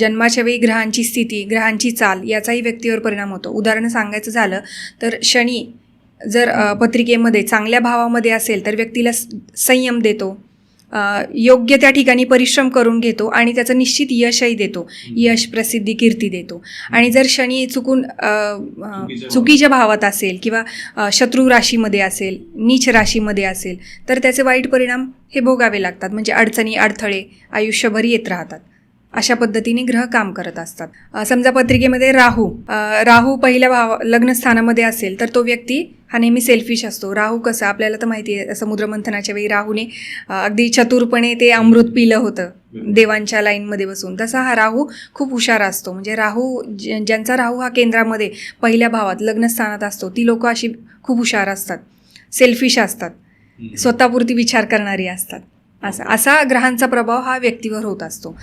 जन्माच्या वेळी ग्रहांची स्थिती ग्रहांची चाल याचाही व्यक्तीवर परिणाम होतो. उदाहरण सांगायचं झालं तर शनी जर पत्रिकेमध्ये चांगल्या भावामध्ये असेल तर व्यक्तीला संयम देतो. योग्य त्या ठिकाणी परिश्रम करून घेतो आणि त्याचं निश्चित यशही देतो. यश प्रसिद्धी कीर्ती देतो. आणि जर शनी चुकून चुकीच्या भावात असेल किंवा शत्रू राशीमध्ये असेल नीच राशीमध्ये असेल तर त्याचे वाईट परिणाम हे भोगावे लागतात. म्हणजे अडचणी अडथळे आयुष्यभर येत राहतात. अशा पद्धतीने ग्रह काम करत असतात. समजा पत्रिकेमध्ये राहू राहू पहिल्या भाव लग्नस्थानामध्ये असेल तर तो व्यक्ती हा नेहमी सेल्फिश असतो. राहू कसं? आपल्याला तर माहिती आहे समुद्रमंथनाच्या वेळी राहूने अगदी चतुरपणे ते अमृत पिलं होतं देवांच्या लाईनमध्ये बसून. तसा हा राहू खूप हुशार असतो. म्हणजे राहू ज्यांचा राहू हा केंद्रामध्ये पहिल्या भावात लग्नस्थानात असतो ती लोकं अशी खूप हुशार असतात. सेल्फिश असतात. स्वतःपुरती विचार करणारी असतात. असा असा ग्रहांचा प्रभाव हा व्यक्तीवर होत असतो.